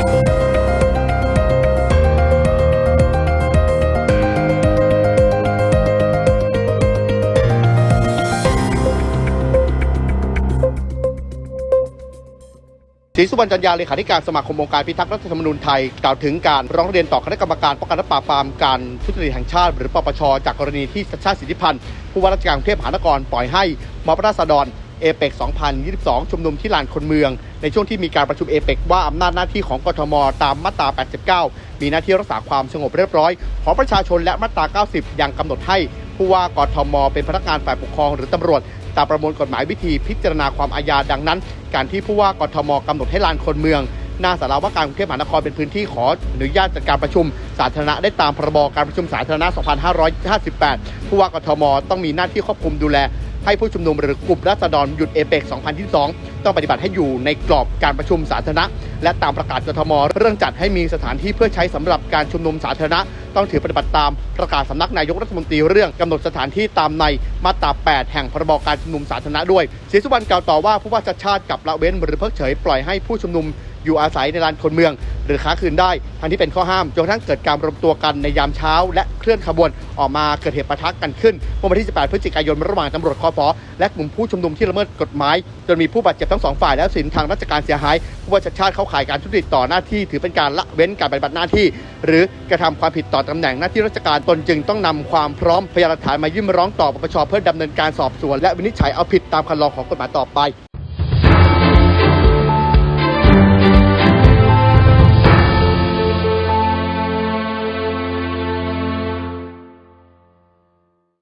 ศรีสุวรรณจันยาเลขาธิการสมาคมองค์การพิทักษ์รัฐธรรมนูญไทยกล่าวถึงการร้องเรียนต่อคณะกรรมการป้องกันและปราบปรามการทุจริตแห่งชาติ หรือปปช จากกรณีที่สัชชาติสิทธิพันธ์ผู้ว่าราชการกรุงเทพมหานครปล่อยให้มอบราษฎร เอเปก2022 ชุมนุมที่ลานคนเมือง ในช่วงที่มีการประชุมเอเปกว่าอำนาจหน้าที่ของกทม ตามมาตรา 89 มีหน้าที่รักษาความสงบเรียบร้อย ของประชาชนและมาตรา 90 ยังกำหนดให้ผู้ว่ากทม เป็นพนักงานฝ่ายปกครองหรือตำรวจตามประมวลกฎหมายวิธีพิจารณาความอาญาดังนั้น การที่ผู้ว่ากทมกำหนดให้ลานคนเมืองหน้าสาราว่าการกรุงเทพมหานครเป็นพื้นที่ขออนุญาตจัดการประชุมสาธารณะได้ตามพรบการประชุมสาธารณะ 2558 ผู้ว่ากทม ต้องมีหน้าที่ควบคุมดูแล ให้ผู้ชุมนุมหรือกลุ่มราษฎรหยุดเอเปก2022 ต้องปฏิบัติให้อยู่ในกรอบการประชุมสาธารณะ และตามประกาศกทม เรื่องจัดให้มีสถานที่เพื่อใช้สำหรับการชุมนุมสาธารณะ ต้องถือปฏิบัติตามประกาศสำนักนายกรัฐมนตรีเรื่องกำหนดสถานที่ตามในมาตรา 8 แห่งพรบการชุมนุมสาธารณะด้วยศรีสุวรรณกล่าวต่อว่าผู้ว่าชัดชาติกับละเว้นหรือเพิกเฉยปล่อยให้ผู้ชุมนุมอยู่อาศัยในลานคนเมือง รือค้าคืนได้ ทั้งที่เป็นข้อห้ามจนกระทั่งเกิดการรวมตัวกันในยามเช้า และเคลื่อนขบวนออกมาเกิดเหตุปะทะกันขึ้นเมื่อวันที่ 18 พฤศจิกายนระหว่างตำรวจคอฟและกลุ่มผู้ชุมนุมที่ละเมิดกฎหมาย จนมีผู้บาดเจ็บทั้งสองฝ่ายและสินทางราชการเสียหายผู้ว่าชัดชาติเข้าข่ายการทุจริตต่อหน้าที่ ถือเป็นการละเว้นการปฏิบัติหน้าที่ หรือกระทำความผิดต่อตำแหน่งหน้าที่ราชการตนจึงต้องนำความพร้อมพยานหลักฐานมายื่นร้องต่อปปชเพื่อดำเนินการสอบสวนและวินิจฉัยเอาผิดตามคันลองของกฎหมายต่อไป